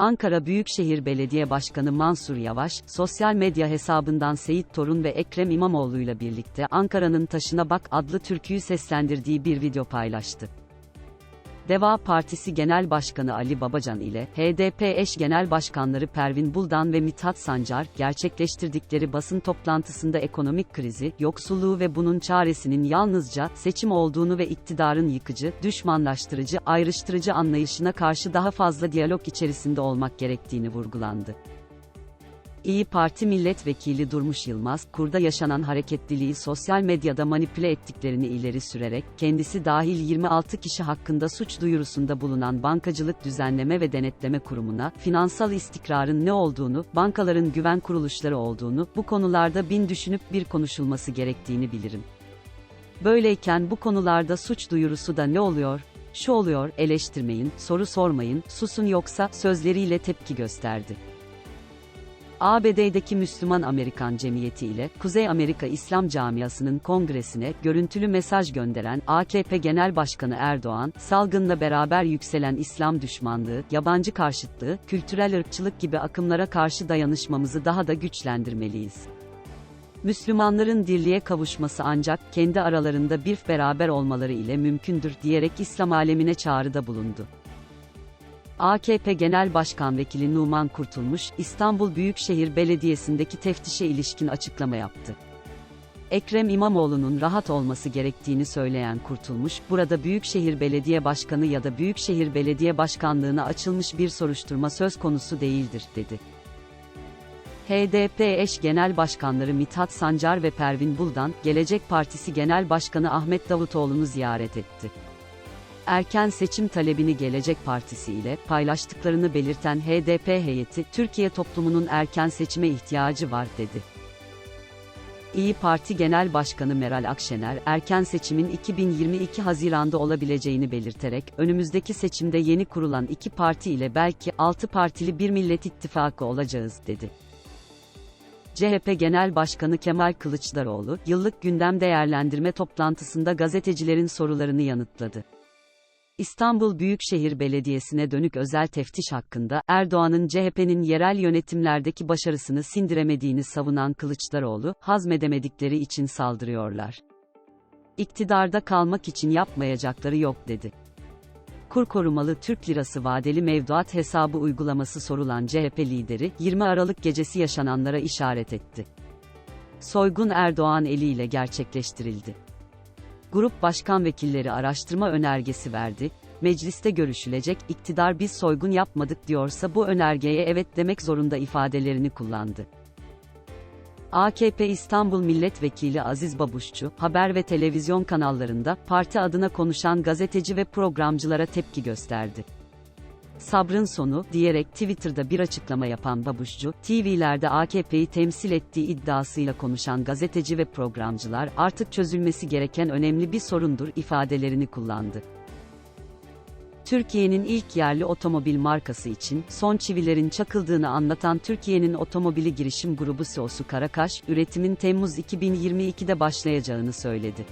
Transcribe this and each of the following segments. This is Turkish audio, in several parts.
Ankara Büyükşehir Belediye Başkanı Mansur Yavaş, sosyal medya hesabından Seyit Torun ve Ekrem İmamoğlu'yla birlikte Ankara'nın Taşına Bak adlı türküyü seslendirdiği bir video paylaştı. Deva Partisi Genel Başkanı Ali Babacan ile HDP eş genel başkanları Pervin Buldan ve Mithat Sancar, gerçekleştirdikleri basın toplantısında ekonomik krizi, yoksulluğu ve bunun çaresinin yalnızca seçim olduğunu ve iktidarın yıkıcı, düşmanlaştırıcı, ayrıştırıcı anlayışına karşı daha fazla diyalog içerisinde olmak gerektiğini vurgulandı. İyi Parti milletvekili Durmuş Yılmaz, kurda yaşanan hareketliliği sosyal medyada manipüle ettiklerini ileri sürerek, kendisi dahil 26 kişi hakkında suç duyurusunda bulunan Bankacılık Düzenleme ve Denetleme Kurumu'na, finansal istikrarın ne olduğunu, bankaların güven kuruluşları olduğunu, bu konularda bin düşünüp bir konuşulması gerektiğini bilirim. Böyleyken bu konularda suç duyurusu da ne oluyor? Şu oluyor, eleştirmeyin, soru sormayın, susun yoksa, sözleriyle tepki gösterdi. ABD'deki Müslüman Amerikan Cemiyeti ile Kuzey Amerika İslam Camiası'nın kongresine görüntülü mesaj gönderen AKP Genel Başkanı Erdoğan, salgınla beraber yükselen İslam düşmanlığı, yabancı karşıtlığı, kültürel ırkçılık gibi akımlara karşı dayanışmamızı daha da güçlendirmeliyiz. Müslümanların dirliğe kavuşması ancak kendi aralarında bir beraber olmaları ile mümkündür diyerek İslam alemine çağrıda bulundu. AKP Genel Başkan Vekili Numan Kurtulmuş, İstanbul Büyükşehir Belediyesi'ndeki teftişe ilişkin açıklama yaptı. Ekrem İmamoğlu'nun rahat olması gerektiğini söyleyen Kurtulmuş, burada Büyükşehir Belediye Başkanı ya da Büyükşehir Belediye Başkanlığına açılmış bir soruşturma söz konusu değildir, dedi. HDP eş genel başkanları Mithat Sancar ve Pervin Buldan, Gelecek Partisi Genel Başkanı Ahmet Davutoğlu'nu ziyaret etti erken seçim talebini Gelecek Partisi ile paylaştıklarını belirten HDP heyeti, Türkiye toplumunun erken seçime ihtiyacı var dedi. İyi Parti Genel Başkanı Meral Akşener, erken seçimin 2022 Haziran'da olabileceğini belirterek, önümüzdeki seçimde yeni kurulan iki parti ile belki 6 partili bir millet ittifakı olacağız, dedi. CHP Genel Başkanı Kemal Kılıçdaroğlu, yıllık gündem değerlendirme toplantısında gazetecilerin sorularını yanıtladı. İstanbul Büyükşehir Belediyesi'ne dönük özel teftiş hakkında, Erdoğan'ın CHP'nin yerel yönetimlerdeki başarısını sindiremediğini savunan Kılıçdaroğlu, hazmedemedikleri için saldırıyorlar. İktidarda kalmak için yapmayacakları yok dedi. Kur korumalı Türk lirası vadeli mevduat hesabı uygulaması sorulan CHP lideri, 20 Aralık gecesi yaşananlara işaret etti. Soygun Erdoğan eliyle gerçekleştirildi. Grup başkan vekilleri araştırma önergesi verdi. Mecliste görüşülecek, iktidar biz soygun yapmadık diyorsa bu önergeye evet demek zorunda ifadelerini kullandı. AKP İstanbul Milletvekili Aziz Babuşçu, haber ve televizyon kanallarında parti adına konuşan gazeteci ve programcılara tepki gösterdi sabrın sonu, diyerek Twitter'da bir açıklama yapan Babuşcu, TV'lerde AKP'yi temsil ettiği iddiasıyla konuşan gazeteci ve programcılar, artık çözülmesi gereken önemli bir sorundur ifadelerini kullandı. Türkiye'nin ilk yerli otomobil markası için son çivilerin çakıldığını anlatan Türkiye'nin otomobili girişim grubu CEO'su Karakaş, üretimin Temmuz 2022'de başlayacağını söyledi.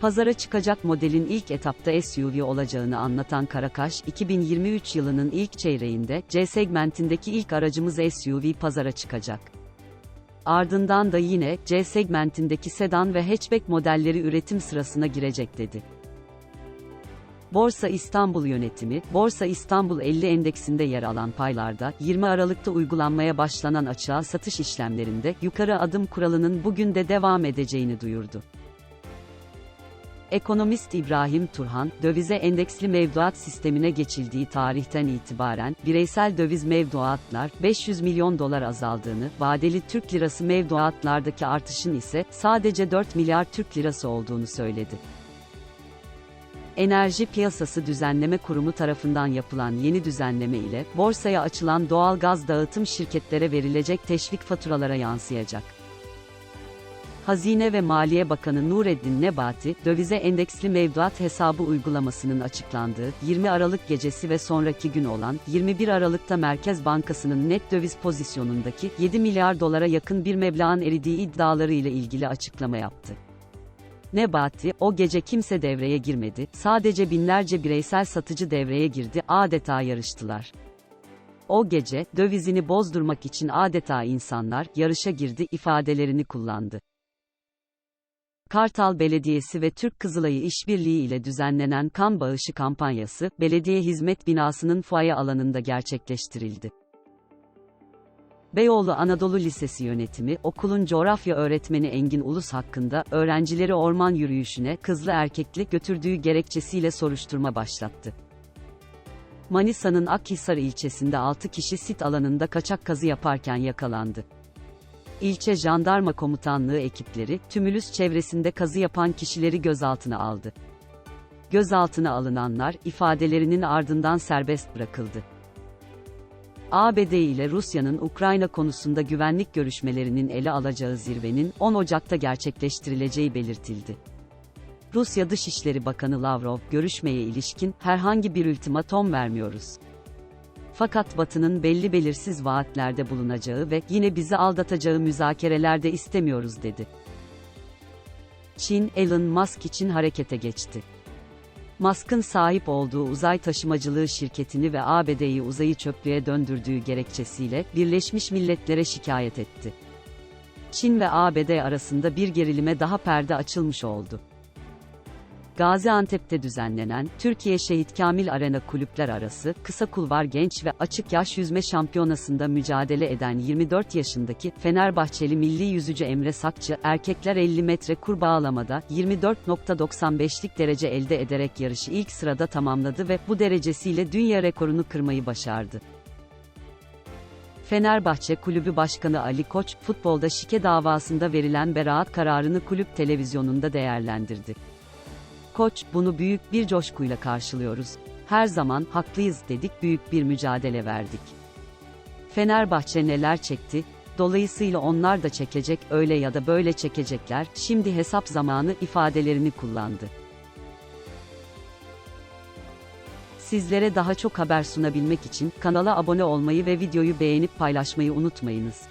Pazara çıkacak modelin ilk etapta SUV olacağını anlatan Karakaş, 2023 yılının ilk çeyreğinde C segmentindeki ilk aracımız SUV pazara çıkacak. Ardından da yine C segmentindeki sedan ve hatchback modelleri üretim sırasına girecek dedi. Borsa İstanbul yönetimi, Borsa İstanbul 50 endeksinde yer alan paylarda 20 Aralık'ta uygulanmaya başlanan açığa satış işlemlerinde yukarı adım kuralının bugün de devam edeceğini duyurdu. Ekonomist İbrahim Turhan, dövize endeksli mevduat sistemine geçildiği tarihten itibaren, bireysel döviz mevduatlar, 500 milyon dolar azaldığını, vadeli Türk lirası mevduatlardaki artışın ise, sadece 4 milyar Türk lirası olduğunu söyledi. Enerji Piyasası Düzenleme Kurumu tarafından yapılan yeni düzenleme ile, borsaya açılan doğal gaz dağıtım şirketlere verilecek teşvik faturalara yansıyacak. Hazine ve Maliye Bakanı Nureddin Nebati, dövize endeksli mevduat hesabı uygulamasının açıklandığı 20 Aralık gecesi ve sonraki gün olan 21 Aralık'ta Merkez Bankası'nın net döviz pozisyonundaki 7 milyar dolara yakın bir meblağın eridiği iddiaları ile ilgili açıklama yaptı. Nebati, o gece kimse devreye girmedi, sadece binlerce bireysel satıcı devreye girdi, adeta yarıştılar. O gece, dövizini bozdurmak için adeta insanlar, yarışa girdi ifadelerini kullandı. Kartal Belediyesi ve Türk Kızılayı işbirliği ile düzenlenen kan bağışı kampanyası, belediye hizmet binasının fuaye alanında gerçekleştirildi. Beyoğlu Anadolu Lisesi yönetimi, okulun coğrafya öğretmeni Engin Ulus hakkında, öğrencileri orman yürüyüşüne, kızlı erkekli götürdüğü gerekçesiyle soruşturma başlattı. Manisa'nın Akhisar ilçesinde 6 kişi sit alanında kaçak kazı yaparken yakalandı. İlçe Jandarma Komutanlığı ekipleri, Tümülüs çevresinde kazı yapan kişileri gözaltına aldı. Gözaltına alınanlar, ifadelerinin ardından serbest bırakıldı. ABD ile Rusya'nın Ukrayna konusunda güvenlik görüşmelerinin ele alacağı zirvenin 10 Ocak'ta gerçekleştirileceği belirtildi. Rusya Dışişleri Bakanı Lavrov, görüşmeye ilişkin herhangi bir ultimatom vermiyoruz. Fakat Batı'nın belli belirsiz vaatlerde bulunacağı ve yine bizi aldatacağı müzakerelerde istemiyoruz dedi. Çin, Elon Musk için harekete geçti. Musk'ın sahip olduğu uzay taşımacılığı şirketini ve ABD'yi uzayı çöplüğe döndürdüğü gerekçesiyle Birleşmiş Milletler'e şikayet etti. Çin ve ABD arasında bir gerilime daha perde açılmış oldu. Gaziantep'te düzenlenen Türkiye Şehit Kamil Arena Kulüpler Arası Kısa Kulvar Genç ve Açık Yaş Yüzme Şampiyonası'nda mücadele eden 24 yaşındaki Fenerbahçeli milli yüzücü Emre Sakçı, erkekler 50 metre kur bağlamada 24.95'lik derece elde ederek yarışı ilk sırada tamamladı ve bu derecesiyle dünya rekorunu kırmayı başardı. Fenerbahçe Kulübü Başkanı Ali Koç, futbolda şike davasında verilen beraat kararını kulüp televizyonunda değerlendirdi. Koç, bunu büyük bir coşkuyla karşılıyoruz. Her zaman haklıyız dedik, büyük bir mücadele verdik. Fenerbahçe neler çekti, dolayısıyla onlar da çekecek, öyle ya da böyle çekecekler, şimdi hesap zamanı ifadelerini kullandı. Sizlere daha çok haber sunabilmek için kanala abone olmayı ve videoyu beğenip paylaşmayı unutmayınız.